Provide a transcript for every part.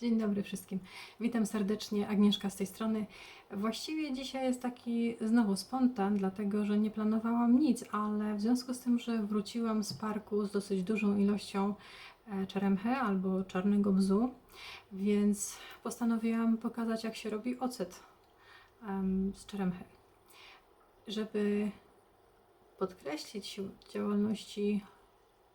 Dzień dobry wszystkim. Witam serdecznie, Agnieszka z tej strony. Właściwie dzisiaj jest taki znowu spontan, dlatego że nie planowałam nic, ale w związku z tym, że wróciłam z parku z dosyć dużą ilością e, czeremchy albo czarnego bzu, więc postanowiłam pokazać, jak się robi ocet z czeremchy. Żeby podkreślić działalności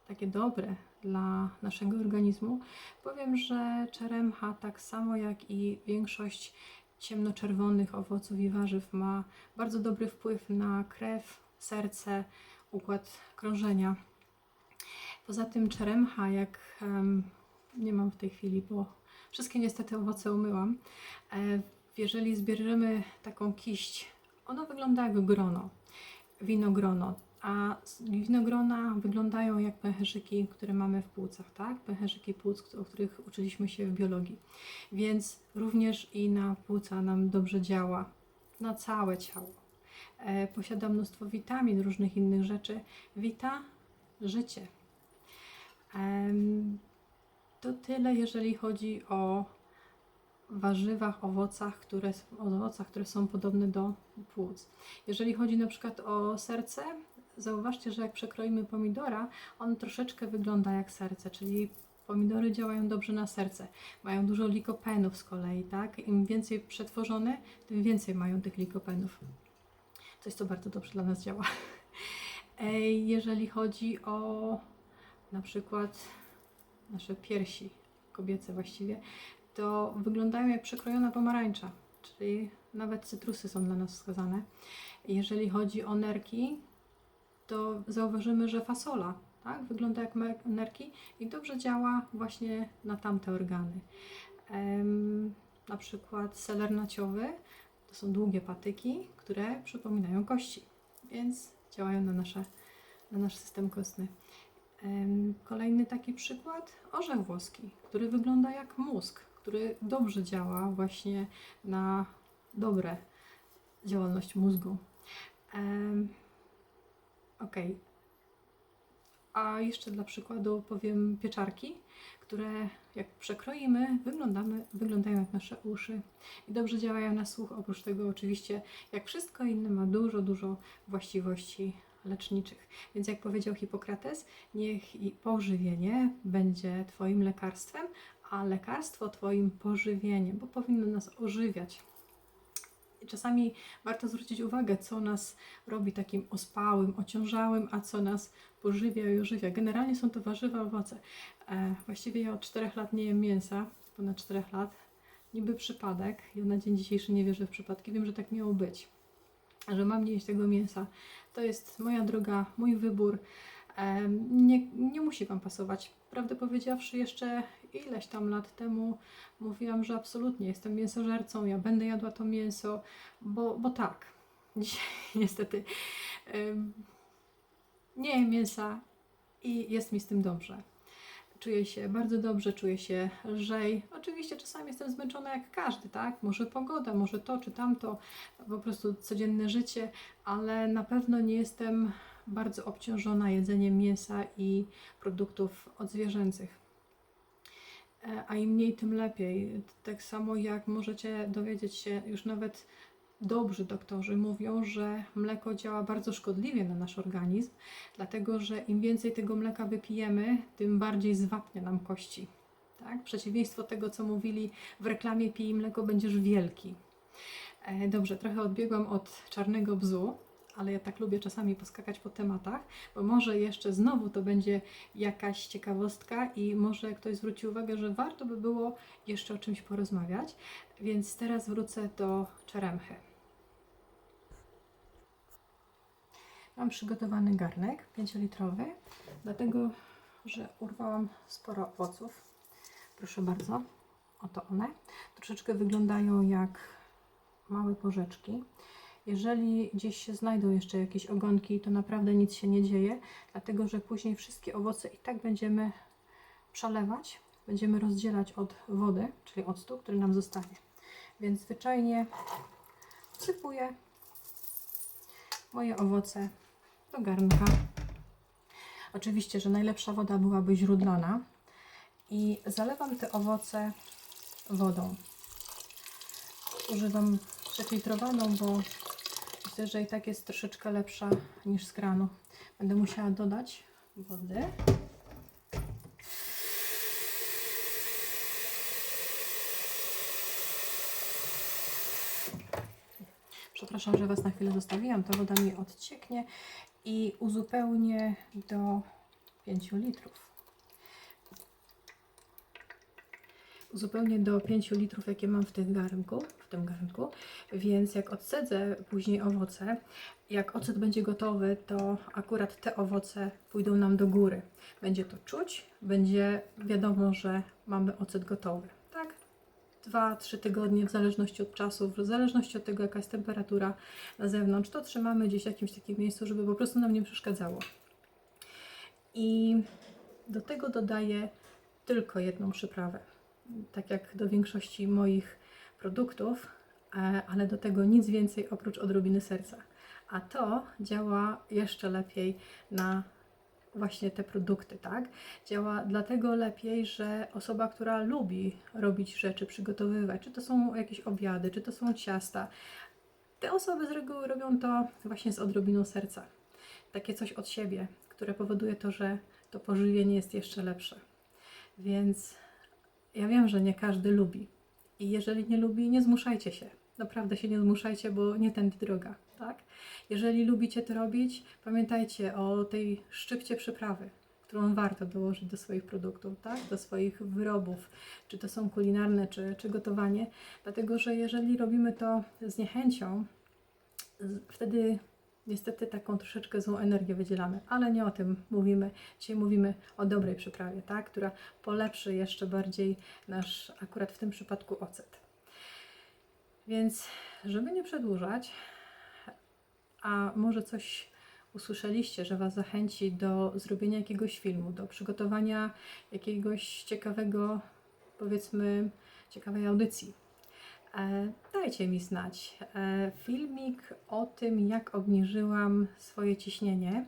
takie dobre dla naszego organizmu, powiem, że czeremcha, tak samo jak i większość ciemnoczerwonych owoców i warzyw, ma bardzo dobry wpływ na krew, serce, układ krążenia. Poza tym czeremcha, jak nie mam w tej chwili, bo wszystkie niestety owoce umyłam, e, jeżeli zbierzemy taką kiść, ono wygląda jak grono, winogrono a winogrona wyglądają jak pęcherzyki, które mamy w płucach, tak? Pęcherzyki płuc, o których uczyliśmy się w biologii. Więc również i na płuca nam dobrze działa, na całe ciało. E, posiada mnóstwo witamin, różnych innych rzeczy. Wita życie. Em, to tyle, jeżeli chodzi o warzywach, owocach, które, owocach, które są podobne do płuc. Jeżeli chodzi na przykład o serce, zauważcie, że jak przekroimy pomidora, on troszeczkę wygląda jak serce, czyli pomidory działają dobrze na serce. Mają dużo likopenów z kolei, tak? Im więcej przetworzone, tym więcej mają tych likopenów. Coś, co bardzo dobrze dla nas działa. Jeżeli chodzi o na przykład nasze piersi, kobiece właściwie, to wyglądają jak przekrojona pomarańcza, czyli nawet cytrusy są dla nas wskazane. Jeżeli chodzi o nerki, to zauważymy, że fasola tak, wygląda jak nerki i dobrze działa właśnie na tamte organy. Em, na przykład seler naciowy to są długie patyki, które przypominają kości, więc działają na, nasze, na nasz system kostny. Em, Kolejny taki przykład, orzech włoski, który wygląda jak mózg, który dobrze działa właśnie na dobre działalność mózgu. Em, Ok. A jeszcze dla przykładu powiem pieczarki, które jak przekroimy, wyglądamy, wyglądają jak nasze uszy i dobrze działają na słuch. Oprócz tego, oczywiście, jak wszystko inne, ma dużo, dużo właściwości leczniczych. Więc jak powiedział Hipokrates, niech i pożywienie będzie Twoim lekarstwem, a lekarstwo Twoim pożywieniem, bo powinno nas ożywiać. Czasami warto zwrócić uwagę, co nas robi takim ospałym, ociążałym, a co nas pożywia i ożywia. Generalnie są to warzywa, owoce. E, właściwie ja od 4 lat nie jem mięsa, ponad 4 lat. Niby przypadek. Ja na dzień dzisiejszy nie wierzę w przypadki. Wiem, że tak miało być. Że mam nie jeść tego mięsa. To jest moja droga, mój wybór. E, nie, nie musi Wam pasować. Prawdę powiedziawszy, jeszcze ileś tam lat temu mówiłam, że absolutnie jestem mięsożercą, ja będę jadła to mięso, bo, bo tak. Dzisiaj niestety nie jem mięsa i jest mi z tym dobrze. Czuję się bardzo dobrze, czuję się lżej. Oczywiście czasami jestem zmęczona jak każdy, tak? Może pogoda, może to czy tamto, po prostu codzienne życie, ale na pewno nie jestem bardzo obciążona jedzeniem mięsa i produktów odzwierzęcych. E, A im mniej, tym lepiej. Tak samo jak możecie dowiedzieć się, już nawet dobrzy doktorzy mówią, że mleko działa bardzo szkodliwie na nasz organizm, dlatego że im więcej tego mleka wypijemy, tym bardziej zwapnia nam kości. Tak? Przeciwieństwo tego, co mówili w reklamie pij mleko, będziesz wielki. E, Dobrze, trochę odbiegłam od czarnego bzu, ale ja tak lubię czasami poskakać po tematach, bo może jeszcze znowu to będzie jakaś ciekawostka i może ktoś zwróci uwagę, że warto by było jeszcze o czymś porozmawiać, więc teraz wrócę do czeremchy. Mam przygotowany garnek 5-litrowy, dlatego że urwałam sporo owoców. Proszę bardzo, oto one. Troszeczkę wyglądają jak małe porzeczki. Jeżeli gdzieś się znajdą jeszcze jakieś ogonki, to naprawdę nic się nie dzieje, dlatego że później wszystkie owoce i tak będziemy przelewać, będziemy rozdzielać od wody, czyli octu, który nam zostanie. Więc zwyczajnie wsypuję moje owoce do garnka. Oczywiście, że najlepsza woda byłaby źródlana i zalewam te owoce wodą. Używam przefiltrowaną, bo myślę, że i tak jest troszeczkę lepsza niż z kranu. Będę musiała dodać wody. Przepraszam, że Was na chwilę zostawiłam. Ta woda mi odcieknie i uzupełnię do 5 litrów. Uzupełnię do 5 litrów, jakie mam w tym garnku, w tym garnku. Więc jak odsadzę później owoce, jak ocet będzie gotowy, to akurat te owoce pójdą nam do góry. Będzie to czuć, będzie wiadomo, że mamy ocet gotowy. Tak? 2-3 tygodnie, w zależności od czasu, w zależności od tego, jaka jest temperatura na zewnątrz, to trzymamy gdzieś w jakimś takim miejscu, żeby po prostu nam nie przeszkadzało. I do tego dodaję tylko jedną przyprawę. Tak jak do większości moich produktów, e, ale do tego nic więcej oprócz odrobiny serca. A to działa jeszcze lepiej na właśnie te produkty, tak? Działa dlatego lepiej, że osoba, która lubi robić rzeczy, przygotowywać, czy to są jakieś obiady, czy to są ciasta, te osoby z reguły robią to właśnie z odrobiną serca. Takie coś od siebie, które powoduje to, że to pożywienie jest jeszcze lepsze. Więc ja wiem, że nie każdy lubi. I jeżeli nie lubi, nie zmuszajcie się. Naprawdę się nie zmuszajcie, bo nie tędy droga, tak? Jeżeli lubicie to robić, pamiętajcie o tej szczypcie przyprawy, którą warto dołożyć do swoich produktów, tak? Do swoich wyrobów, czy to są kulinarne, czy, czy gotowanie. Dlatego, że jeżeli robimy to z niechęcią, wtedy niestety taką troszeczkę złą energię wydzielamy, ale nie o tym mówimy. Dzisiaj mówimy o dobrej przyprawie, tak? która polepszy jeszcze bardziej nasz, akurat w tym przypadku, ocet. Więc, żeby nie przedłużać, a może coś usłyszeliście, że Was zachęci do zrobienia jakiegoś filmu, do przygotowania jakiegoś ciekawego, powiedzmy, ciekawej audycji. E, dajcie mi znać. E, filmik o tym, jak obniżyłam swoje ciśnienie,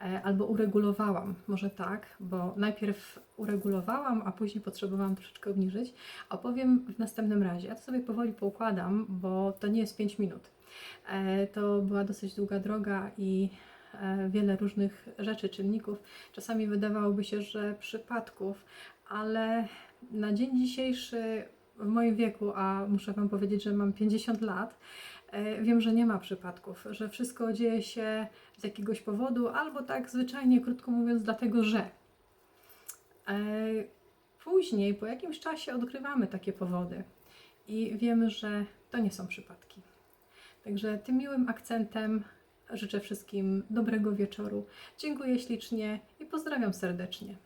e, albo uregulowałam, może tak, bo najpierw uregulowałam, a później potrzebowałam troszeczkę obniżyć. Opowiem w następnym razie. Ja to sobie powoli poukładam, bo to nie jest 5 minut. To była dosyć długa droga i wiele różnych rzeczy, czynników. Czasami wydawałoby się, że przypadków, ale na dzień dzisiejszy, w moim wieku, a muszę Wam powiedzieć, że mam 50 lat, e, wiem, że nie ma przypadków, że wszystko dzieje się z jakiegoś powodu, albo tak zwyczajnie, krótko mówiąc, dlatego że. E, Później, po jakimś czasie, odkrywamy takie powody i wiemy, że to nie są przypadki. Także tym miłym akcentem życzę wszystkim dobrego wieczoru. Dziękuję ślicznie i pozdrawiam serdecznie.